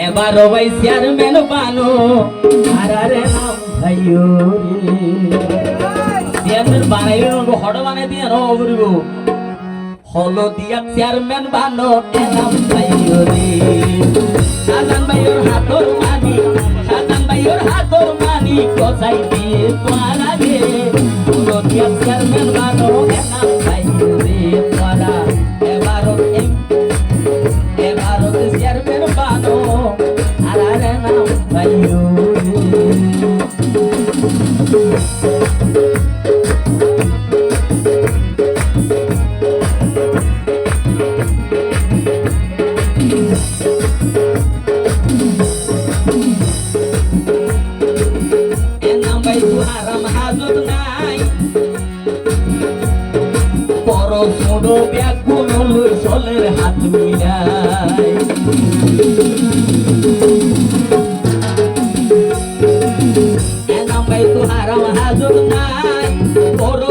এবার ভাই চেয়ারম্যান বানো আরে নাম ভাইও চেয়ারম্যান দিয়ে নো বলব হলো দিয়া চেয়ারম্যান বানো নাম ভাইও রে। হাতর মানি, সাজান ভাইওর হাতর মানি কোথায় দিয়ে তোরা রে চেয়ারম্যান বানো নাম বড় ব্যাগুন চলের হাত মিলাই। এনাম ভাই হারাম হাজত নাই, বড়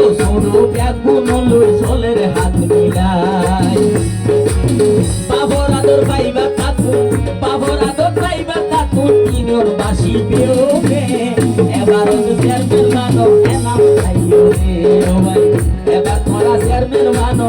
হাত মিলাই। বাবর আদর পাইবা আদর পাইবা কাকু তিনর বাসি বেরোবে। এবার এনাম খাইও রে এবার তোরা মানো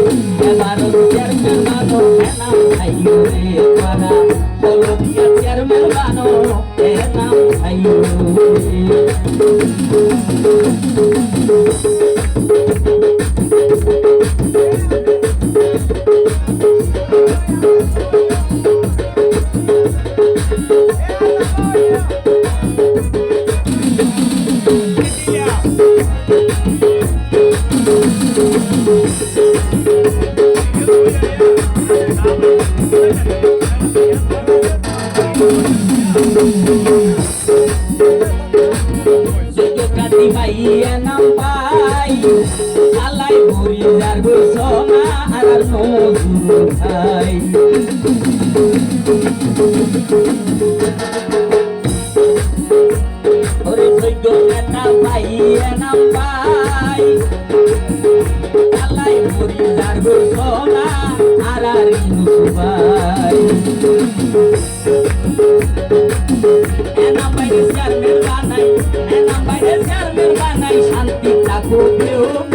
Thank you. খাই ওরে যোগ্যতা পাইয়ে নাম পাই। আলাই ভরি যার গোসনা আর আর ইনুসুবাই এনাম বাইরে চেয়ারম্যান বানাই এনাম বাইরে চেয়ারম্যান বানাই, শান্তি থাকো প্রেমে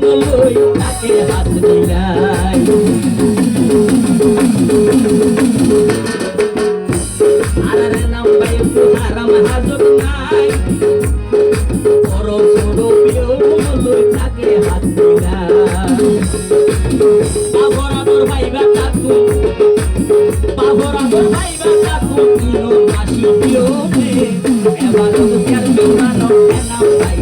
কেউ লই তাকে হাত দিলাই আরে নাম পাই তো হারাম হাজত নাই বড় ছোট কেউ লই তাকে হাত দিলাই বাবর আদর ভাইবা কাকু বাবর ভাইবা কাকু কিনো